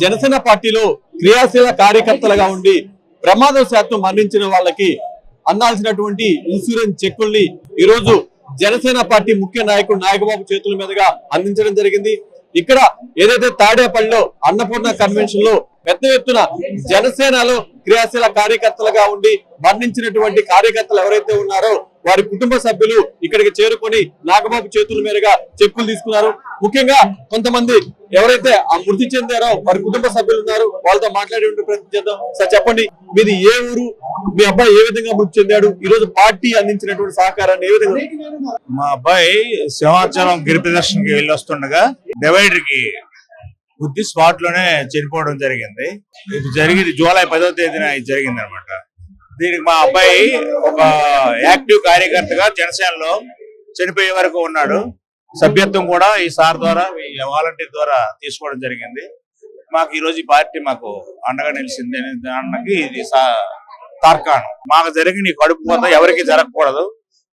జనసేన పార్టీలో క్రియాశీల కార్యకర్తలుగా ఉండి ప్రమాదవశాత్తు మరణించిన వాళ్ళకి అందాల్సినటువంటి ఇన్సూరెన్స్ చెక్కుల్ని ఈ రోజు జనసేన పార్టీ ముఖ్య నాయకుడు నాయకబాబు చేతుల మీదుగా అందించడం జరిగింది. ఇక్కడ ఏదైతే తాడేపల్లిలో అన్నపూర్ణ కన్వెన్షన్లో పెద్ద ఎత్తున జనసేనలో క్రియాశీల కార్యకర్తలుగా ఉండి మరణించినటువంటి కార్యకర్తలు ఎవరైతే ఉన్నారో వారి కుటుంబ సభ్యులు ఇక్కడికి చేరుకొని నాగబాబు చేతుల మీదుగా చెప్పులు తీసుకున్నారు. ముఖ్యంగా కొంతమంది ఎవరైతే ఆ మృతి చెందారో వారి కుటుంబ సభ్యులు ఉన్నారు వాళ్ళతో మాట్లాడే ప్రయత్నం చేద్దాం. సార్ చెప్పండి మీది ఏ ఊరు? మీ అబ్బాయి ఏ విధంగా మృతి చెందాడు? ఈ రోజు పార్టీ అందించినటువంటి సహకారాన్ని ఏ విధంగా మా అబ్బాయి సింహాచలం గిరి ప్రదర్శనకి వెళ్ళి వస్తుండగా డివైడర్కి బుద్ధి స్పాట్లోనే చనిపోవడం జరిగింది. ఇది జరిగింది జూలై పదో తేదీన ఇది జరిగింది అనమాట దీనికి మా అబ్బాయి ఒక యాక్టివ్ కార్యకర్తగా జనసేనలో చనిపోయే వరకు ఉన్నాడు. సభ్యత్వం కూడా ఈ సార్ ద్వారా ఈ వాలంటీర్ ద్వారా తీసుకోవడం జరిగింది. మాకు ఈ రోజు ఈ పార్టీ మాకు అండగా నిలిచింది. అనే దానికి ఇది తార్కాణం. మాకు జరిగిన ఈ కడుపు కోత ఎవరికి జరగకూడదు.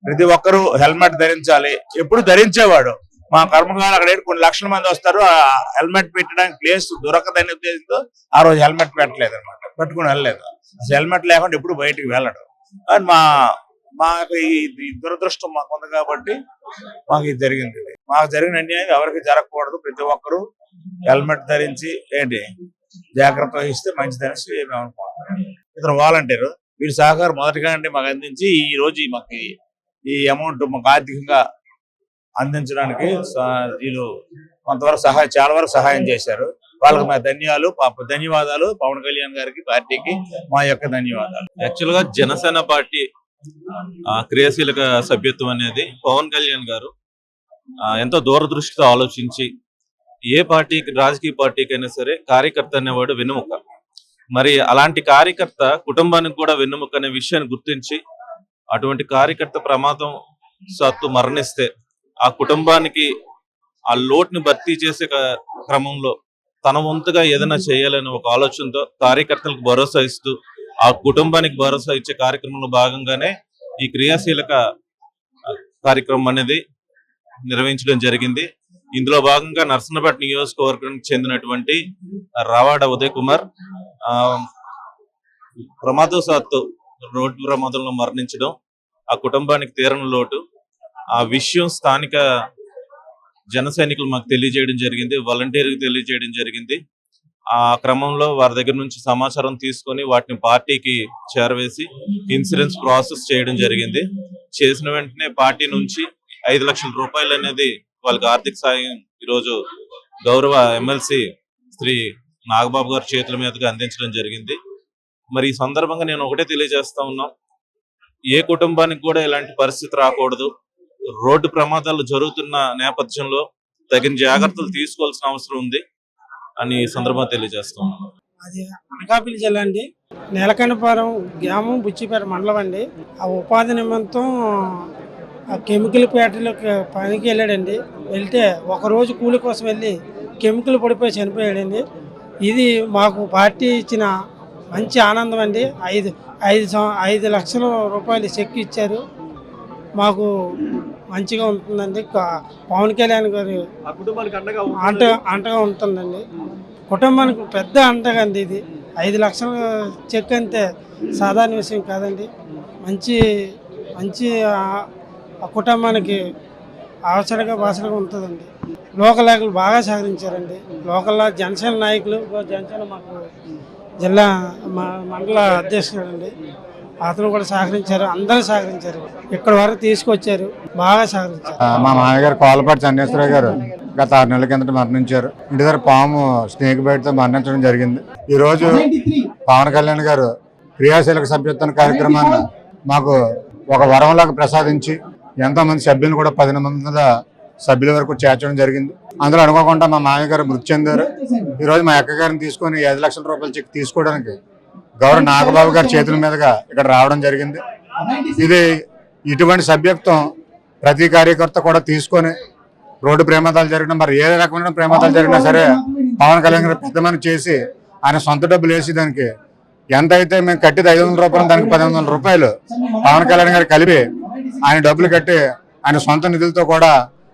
ప్రతి ఒక్కరూ హెల్మెట్ ధరించాలి. ఎప్పుడు ధరించేవాడు. మా కర్మకాలు అక్కడ కొన్ని లక్షల మంది వస్తారు. ఆ హెల్మెట్ పెట్టడానికి ప్లేస్ దొరకదనే ఉద్దేశంతో ఆ రోజు హెల్మెట్ పెట్టలేదు అనమాట పట్టుకుని వెళ్ళలేదు. అసలు హెల్మెట్ లేకుండా ఎప్పుడు బయటికి వెళ్ళడు. కానీ మా మాకు ఈ దురదృష్టం మాకు ఉంది కాబట్టి మాకు ఇది జరిగింది. మాకు జరిగిన అన్యాయం ఎవరికి జరగకూడదు. ప్రతి ఒక్కరూ హెల్మెట్ ధరించి ఏంటి జాగ్రత్త వహిస్తే మంచిదనేసి మేము అనుకుంటున్నాం. ఇతను వాలంటీర్. వీరి సహకారం మొదటిగా అంటే మాకు అందించి ఈ రోజు మాకు ఈ- అమౌంట్ మాకు ఆర్థికంగా అందించడానికి వీళ్ళు కొంతవరకు సహాయం చాలా వరకు సహాయం చేశారు. వాళ్ళకి మా ధన్యాలు పాప ధన్యవాదాలు పవన్ కళ్యాణ్ గారికి పార్టీకి మా యొక్క ధన్యవాదాలు. యాక్చువల్గా జనసేన పార్టీ క్రియాశీలక సభ్యత్వం అనేది పవన్ కళ్యాణ్ గారు ఎంతో దూరదృష్టితో ఆలోచించి ఏ పార్టీకి రాజకీయ పార్టీకైనా సరే కార్యకర్త అనేవాడు వెన్నుముక. మరి అలాంటి కార్యకర్త కుటుంబానికి కూడా వెన్నుముక అనే విషయాన్ని గుర్తించి అటువంటి కార్యకర్త ప్రమాదం సత్తు మరణిస్తే ఆ కుటుంబానికి ఆ లోటుని భర్తీ చేసే క్రమంలో తన వంతుగా ఏదైనా చేయాలని ఒక ఆలోచనతో కార్యకర్తలకు భరోసా ఇస్తూ ఆ కుటుంబానికి భరోసా ఇచ్చే కార్యక్రమంలో భాగంగానే ఈ క్రియాశీలక కార్యక్రమం అనేది నిర్వహించడం జరిగింది. ఇందులో భాగంగా నర్సనపేట నియోజకవర్గానికి చెందినటువంటి రావాడ ఉదయ్ కుమార్ ఆ ప్రమాదవశాత్తు రోడ్డు ప్రమాదంలో మరణించడం ఆ కుటుంబానికి తీరని లోటు ఆ విషయం స్థానిక జన సైనికులు మాకు తెలియజేయడం జరిగింది వాలంటీర్కి తెలియజేయడం జరిగింది. ఆ క్రమంలో వారి దగ్గర నుంచి సమాచారం తీసుకొని వాటిని పార్టీకి చేరవేసి ఇన్సూరెన్స్ ప్రాసెస్ చేయడం జరిగింది. చేసిన వెంటనే పార్టీ నుంచి ఐదు లక్షల రూపాయలు అనేది వాళ్ళకి ఆర్థిక సాయం ఈరోజు గౌరవ ఎమ్మెల్సీ శ్రీ నాగబాబు గారి చేతుల మీదుగా అందించడం జరిగింది. మరి ఈ సందర్భంగా నేను ఒకటే తెలియజేస్తా ఉన్నాం ఏ కుటుంబానికి కూడా ఇలాంటి పరిస్థితి రాకూడదు. రోడ్డు ప్రమాదాలు జరుగుతున్న నేపథ్యంలో తగిన జాగ్రత్తలు తీసుకోవాల్సిన అవసరం ఉంది అని సందర్భంగా తెలియజేస్తాం అది అనకాపల్లి జిల్లా అండి. నేలకనపారం గ్రామం బుచ్చిపేట మండలం అండి. ఆ ఉపాధి నిమిత్తం ఆ కెమికల్ ఫ్యాక్టరీలోకి పనికి వెళ్ళాడండి. వెళ్తే ఒకరోజు కూలి కోసం వెళ్ళి కెమికల్ పడిపోయి చనిపోయాడండి. ఇది మాకు పార్టీ ఇచ్చిన మంచి ఆనందం అండి. ఐదు ఐదు ఐదు లక్షల రూపాయలు చెక్ ఇచ్చారు. మాకు మంచిగా ఉంటుందండి. పవన్ కళ్యాణ్ గారు అంట అంటగా ఉంటుందండి. కుటుంబానికి పెద్ద అంటగా అండి ఇది. ఐదు లక్షల చెక్ అంతే సాధారణ విషయం కాదండి. మంచి మంచి కుటుంబానికి అవసరంగా బాసరగా ఉంటుందండి. లోకల్ నాయకులు బాగా సహకరించారండి. లోకల్ జనసేన నాయకులు జనసేన మాకు జిల్లా మ- మండల అధ్యక్షుడు అండి. అతను కూడా సహకరించారు అందరూ సహకరించారు. ఇక్కడ వరకు తీసుకొచ్చారు బాగా సహకరించారు. మా మామగారు కోలపాటి చంద్రేశ్వరరావు గారు గత ఆరు నెలల కిందట మరణించారు. ఇంటి దగ్గర పాము స్నేక్ బయటతో మరణించడం జరిగింది. ఈ రోజు పవన్ కళ్యాణ్ గారు క్రియాశీలక సభ్యత్వ కార్యక్రమాన్ని మాకు ఒక వరంలాగా ప్రసాదించి ఎంతో మంది సభ్యులను కూడా పది మంది సభ్యుల వరకు చేర్చడం జరిగింది. అందులో అనుకోకుండా మా మామయ్య గారు మృతి చెందారు. ఈ రోజు మా అక్క గారిని తీసుకొని ఐదు లక్షల రూపాయల చెక్ తీసుకోవడానికి గౌరవ నాగబాబు గారి చేతుల మీదుగా ఇక్కడ రావడం జరిగింది. ఇది ఇటువంటి సభ్యత్వం ప్రతి కార్యకర్త కూడా తీసుకొని రోడ్డు ప్రమాదాలు జరిగినా మరి ఏ రకమైన ప్రమాదాలు జరిగినా సరే పవన్ కళ్యాణ్ గారు పెద్ద మని చేసి ఆయన సొంత డబ్బులు వేసి దానికి ఎంత అయితే మేము కట్టిది ఐదు వందల రూపాయలు దానికి పది వందల రూపాయలు పవన్ కళ్యాణ్ గారు కలిపి ఆయన డబ్బులు కట్టి ఆయన సొంత నిధులతో కూడా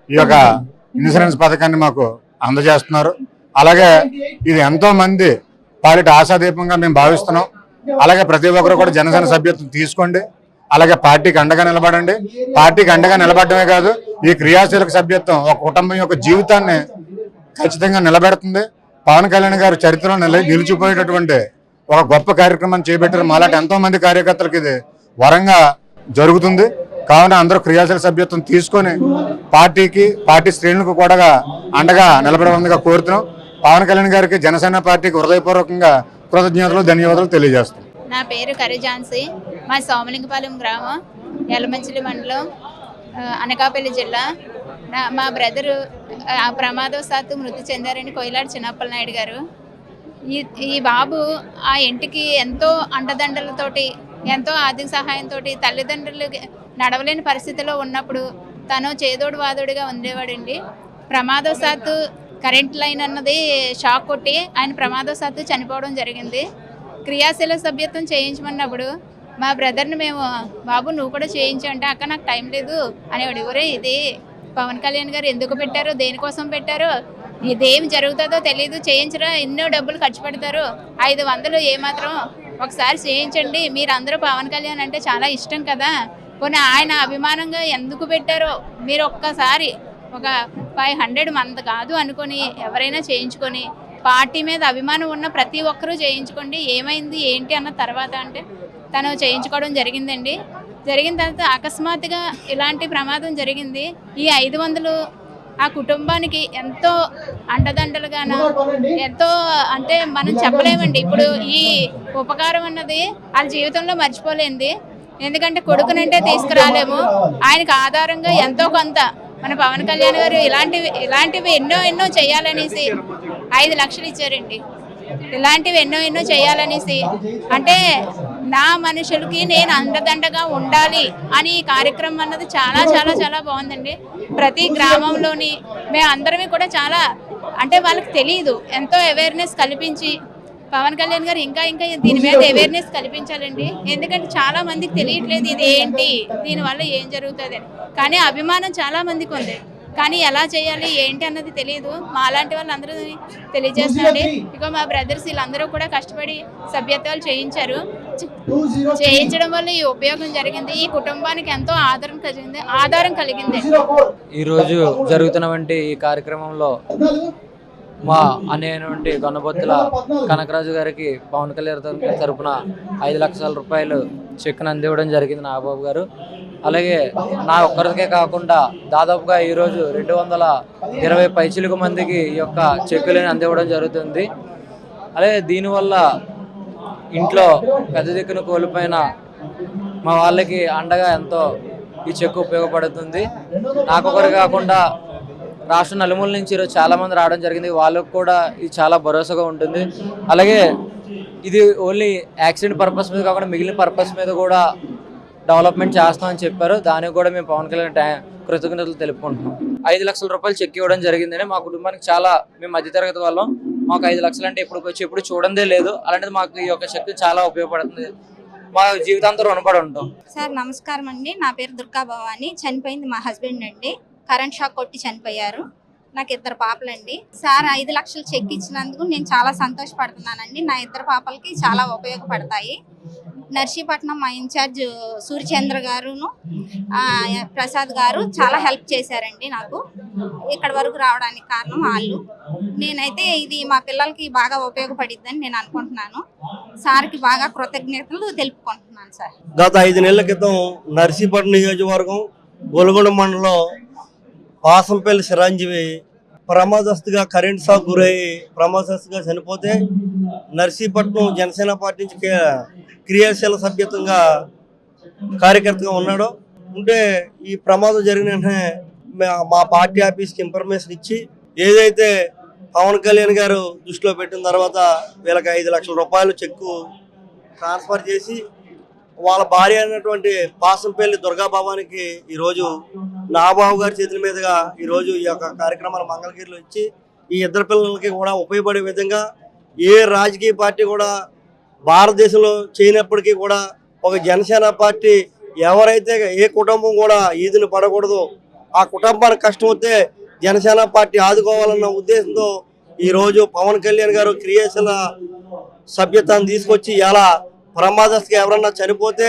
ఈ యొక్క ఇన్సూరెన్స్ పథకాన్ని మాకు అందజేస్తున్నారు. అలాగే ఇది ఎంతో మంది పాలిట ఆశాదీపంగా మేము భావిస్తున్నాం. అలాగే ప్రతి ఒక్కరు కూడా జనసేన సభ్యత్వం తీసుకోండి. అలాగే పార్టీకి అండగా నిలబడండి. పార్టీకి అండగా నిలబడమే కాదు ఈ క్రియాశీలక సభ్యత్వం ఒక కుటుంబం యొక్క జీవితాన్ని ఖచ్చితంగా నిలబెడుతుంది. పవన్ కళ్యాణ్ గారు చరిత్రలో నిల- నిలిచిపోయేటటువంటి ఒక గొప్ప కార్యక్రమం చేపట్టారు. మాలాంటి ఎంతో మంది కార్యకర్తలకు ఇది వరంగా జరుగుతుంది. కావున అందరూ క్రియాశీల సభ్యత్వం తీసుకొని పార్టీకి పార్టీ శ్రేణులకు కూడా అండగా నిలబడమందిగా కోరుతున్నాం. పవన్ కళ్యాణ్ గారికి జనసేన పార్టీకి హృదయపూర్వకంగా కృతజ్ఞతలు ధన్యవాదాలు తెలియజేస్తాం. నా పేరు కరిజాన్సీ మా సోమలింగపాలెం గ్రామం ఎలమంచిలి మండలం అనకాపల్లి జిల్లా. నా మా బ్రదరు ఆ, ప్రమాదవశాత్తు మృతి చెందారని కొయిలాడి చిన్నప్పల నాయుడు గారు. ఈ ఈ బాబు ఆ ఇంటికి ఎంతో అండదండలతోటి ఎంతో ఆర్థిక సహాయంతో తల్లిదండ్రులు నడవలేని పరిస్థితిలో ఉన్నప్పుడు తను చేదోడు వాదోడుగా ఉండేవాడండి. ప్రమాదవశాత్తు కరెంట్ లైన్ అన్నది షాక్ కొట్టి ఆయన ప్రమాదవశాత్తు చనిపోవడం జరిగింది. క్రియాశీల సభ్యత్వం చేయించమన్నప్పుడు మా బ్రదర్ని మేము బాబు నువ్వు కూడా చేయించు అంటే అక్క నాకు టైం లేదు అనేవాడు ఎవరే ఇది పవన్ కళ్యాణ్ గారు ఎందుకు పెట్టారు? దేనికోసం పెట్టారో? ఇదేం జరుగుతుందో తెలియదు చేయించరా? ఎన్నో డబ్బులు ఖర్చు పెడతారు. ఐదు వందలు ఏమాత్రం ఒకసారి చేయించండి. మీరందరూ పవన్ కళ్యాణ్ అంటే చాలా ఇష్టం కదా. పోనీ ఆయన అభిమానంగా ఎందుకు పెట్టారో? మీరు ఒక్కసారి ఒక ఫైవ్ హండ్రెడ్ మంది కాదు అనుకొని ఎవరైనా చేయించుకొని పార్టీ మీద అభిమానం ఉన్న ప్రతి ఒక్కరూ చేయించుకోండి. ఏమైంది ఏంటి అన్న తర్వాత అంటే తను చేయించుకోవడం జరిగిందండి. జరిగిన తర్వాత అకస్మాత్తుగా ఇలాంటి ప్రమాదం జరిగింది. ఈ ఐదు వందలు ఆ కుటుంబానికి ఎంతో అండదండలుగాను ఎంతో అంటే మనం చెప్పలేమండి. ఇప్పుడు ఈ ఉపకారం అన్నది వాళ్ళ జీవితంలో మర్చిపోలేంది. ఎందుకంటే కొడుకునంటే తీసుకురాలేము. ఆయనకు ఆధారంగా ఎంతో కొంత మన పవన్ కళ్యాణ్ గారు ఇలాంటివి ఇలాంటివి ఎన్నో ఎన్నో చేయాలనేసి ఐదు లక్షలు ఇచ్చారండి. ఇలాంటివి ఎన్నో ఎన్నో చేయాలనేసి. అంటే నా మనుషులకి నేను అండదండగా ఉండాలి అని ఈ కార్యక్రమం అన్నది చాలా చాలా చాలా బాగుందండి. ప్రతి గ్రామంలోని మేమందరమీ కూడా చాలా అంటే వాళ్ళకి తెలియదు ఎంతో అవేర్నెస్ కల్పించి పవన్ కళ్యాణ్ గారు ఇంకా ఇంకా దీని మీద అవేర్నెస్ కల్పించాలండి. ఎందుకంటే చాలా మందికి తెలియట్లేదు ఇది ఏంటి దీనివల్ల ఏం జరుగుతుంది అని. కానీ అభిమానం చాలా మందికి ఉంది. కానీ ఎలా చేయాలి ఏంటి అన్నది తెలియదు మా లాంటి వాళ్ళందరూ తెలియజేస్తాండి ఇక మా బ్రదర్స్ వీళ్ళందరూ కూడా కష్టపడి సభ్యత్వాలు చేయించారు. చేయించడం వల్ల ఈ ఉపయోగం జరిగింది. ఈ కుటుంబానికి ఎంతో ఆదరణ కలిగింది ఆధారం కలిగింది. ఈరోజు జరుగుతున్నటువంటి ఈ కార్యక్రమంలో మా అన్నయ్యటువంటి గొన్నబొత్తుల కనకరాజు గారికి పవన్ కళ్యాణ్ తరఫున తరపున ఐదు లక్షల రూపాయలు చెక్కును అందివ్వడం జరిగింది నాగబాబు గారు. అలాగే నా ఒక్కరికే కాకుండా దాదాపుగా ఈరోజు రెండు వందల ఇరవై పైచిలుకు మందికి ఈ యొక్క చెక్కులను అందివ్వడం జరుగుతుంది. అలాగే దీనివల్ల ఇంట్లో పెద్ద దిక్కును కోల్పోయిన మా వాళ్ళకి అండగా ఎంతో ఈ చెక్కు ఉపయోగపడుతుంది. నాకొకరు కాకుండా రాష్ట్ర నలుమూల నుంచి ఈరోజు చాలా మంది రావడం జరిగింది. వాళ్ళకు కూడా ఇది చాలా భరోసాగా ఉంటుంది. అలాగే ఇది ఓన్లీ యాక్సిడెంట్ పర్పస్ మీద కాకుండా మిగిలిన పర్పస్ మీద కూడా డెవలప్మెంట్ చేస్తామని చెప్పారు. దానికి కూడా మేము పవన్ కళ్యాణ్ కృతజ్ఞతలు తెలుపుకుంటున్నాం. ఐదు లక్షల రూపాయలు చెక్ ఇవ్వడం జరిగిందని మా కుటుంబానికి చాలా మేము మధ్యతరగతి వాళ్ళం. మాకు ఐదు లక్షలు అంటే ఇప్పుడు వచ్చి ఎప్పుడు చూడందే లేదు. అలాంటిది మాకు ఈ యొక్క శక్తి చాలా ఉపయోగపడుతుంది. మా జీవితాంతం రుణపడి ఉంటాం. సార్ నమస్కారం అండి నా పేరు దుర్గా భవాని చనిపోయింది మా హస్బెండ్ అండి. కరెంట్ షాక్ కొట్టి చనిపోయారు. నాకు ఇద్దరు పాపలండి. సార్ ఐదు లక్షలు చెక్ ఇచ్చినందుకు నేను చాలా సంతోషపడుతున్నానండి. నా ఇద్దరు పాపలకి చాలా ఉపయోగపడతాయి. నర్సీపట్నం మా ఇన్ఛార్జ్ సూర్యచంద్ర గారును ఆ, ప్రసాద్ గారు చాలా హెల్ప్ చేశారండి నాకు. ఇక్కడ వరకు రావడానికి కారణం వాళ్ళు. నేనైతే ఇది మా పిల్లలకి బాగా ఉపయోగపడిద్దని నేను అనుకుంటున్నాను. సార్కి బాగా కృతజ్ఞతలు తెలుపుకుంటున్నాను సార్. గత ఐదు నెలల క్రితం నర్సీపట్నం నియోజకవర్గం గొలగొండ మండలం పాసంపల్లి చిరంజీవి ప్రమాదస్తుగా కరెంట్ షాక్ గురై ప్రమాదస్తుగా చనిపోతే నర్సీపట్నం జనసేన పార్టీ నుంచి క్రియాశీల సభ్యత్వంగా కార్యకర్తగా ఉన్నాడు. ఉంటే ఈ ప్రమాదం జరిగిన వెంటనే మా- మా పార్టీ ఆఫీస్కి ఇన్ఫర్మేషన్ ఇచ్చి ఏదైతే పవన్ కళ్యాణ్ గారు దృష్టిలో పెట్టిన తర్వాత వీళ్ళకి ఐదు లక్షల రూపాయలు చెక్కు ట్రాన్స్ఫర్ చేసి వాళ్ళ భార్య అయినటువంటి పాసంపల్లి దుర్గా భవానికి ఈరోజు నాగబాబు గారి చేతుల మీదుగా ఈరోజు ఈ యొక్క కార్యక్రమాలు మంగళగిరిలో ఇచ్చి ఈ ఇద్దరు పిల్లలకి కూడా ఉపయోగపడే విధంగా ఏ రాజకీయ పార్టీ కూడా భారతదేశంలో చేయనప్పటికీ కూడా ఒక జనసేన పార్టీ ఎవరైతే ఏ కుటుంబం కూడా ఈదిని పడకూడదు ఆ కుటుంబానికి కష్టం వస్తే జనసేన పార్టీ ఆదుకోవాలన్న ఉద్దేశంతో ఈరోజు పవన్ కళ్యాణ్ గారు క్రియాశీల సభ్యతను తీసుకొచ్చి ఎలా ప్రమాదస్తుగా ఎవరన్నా చనిపోతే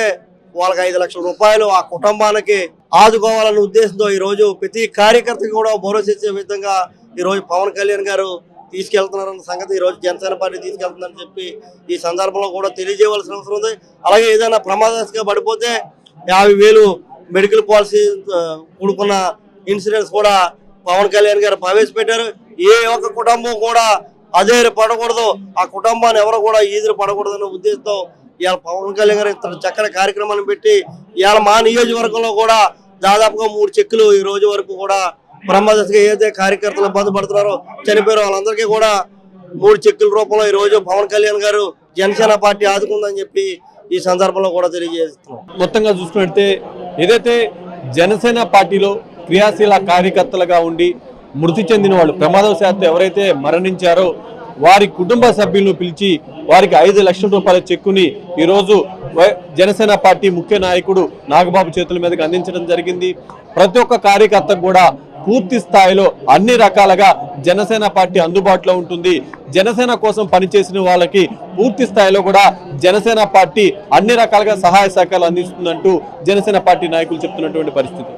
వాళ్ళకి ఐదు లక్షల రూపాయలు ఆ కుటుంబానికి ఆదుకోవాలన్న ఉద్దేశంతో ఈరోజు ప్రతి కార్యకర్తకి కూడా భరోసా ఇచ్చే విధంగా ఈరోజు పవన్ కళ్యాణ్ గారు తీసుకెళ్తున్నారన్న సంగతి ఈ రోజు జనసేన పార్టీ తీసుకెళ్తుందని చెప్పి ఈ సందర్భంలో కూడా తెలియజేయవలసిన అవసరం ఉంది. అలాగే ఏదైనా ప్రమాదస్తుగా పడిపోతే యాభై వేలు మెడికల్ పాలసీ కూడుకున్న ఇన్సూరెన్స్ కూడా పవన్ కళ్యాణ్ గారు ప్రవేశపెట్టారు. ఏ ఒక్క కుటుంబం కూడా అదేరు పడకూడదు ఆ కుటుంబాన్ని ఎవరు కూడా ఈదురు పడకూడదు అనే ఉద్దేశంతో ఇవాళ పవన్ కళ్యాణ్ గారు ఇంత చక్కని కార్యక్రమాన్ని పెట్టి ఇవాళ మా నియోజకవర్గంలో కూడా దాదాపుగా మూడు చెక్కులు ఈ రోజు వరకు కూడా బ్రహ్మదశగా ఏదైతే కార్యకర్తలు ఇబ్బంది పడుతున్నారో చనిపోయారో వాళ్ళందరికీ కూడా మూడు చెక్కుల రూపంలో ఈ రోజు పవన్ కళ్యాణ్ గారు జనసేన పార్టీ ఆదుకుందని చెప్పి ఈ సందర్భంలో కూడా తెలియజేస్తున్నాం. మొత్తంగా చూసుకున్నట్టే ఏదైతే జనసేన పార్టీలో క్రియాశీల కార్యకర్తలుగా ఉండి మృతి చెందిన వాళ్ళు ప్రమాదవశాత్తు ఎవరైతే మరణించారో వారి కుటుంబ సభ్యులను పిలిచి వారికి ఐదు లక్షల రూపాయల చెక్కుని ఈరోజు జనసేన పార్టీ ముఖ్య నాయకుడు నాగబాబు చేతుల మీదకి అందించడం జరిగింది. ప్రతి ఒక్క కార్యకర్తకు కూడా పూర్తి స్థాయిలో అన్ని రకాలుగా జనసేన పార్టీ అందుబాటులో ఉంటుంది. జనసేన కోసం పనిచేసిన వాళ్ళకి పూర్తి స్థాయిలో కూడా జనసేన పార్టీ అన్ని రకాలుగా సహాయ సహకారాలు అందిస్తుందంటూ జనసేన పార్టీ నాయకులు చెప్తున్నటువంటి పరిస్థితి.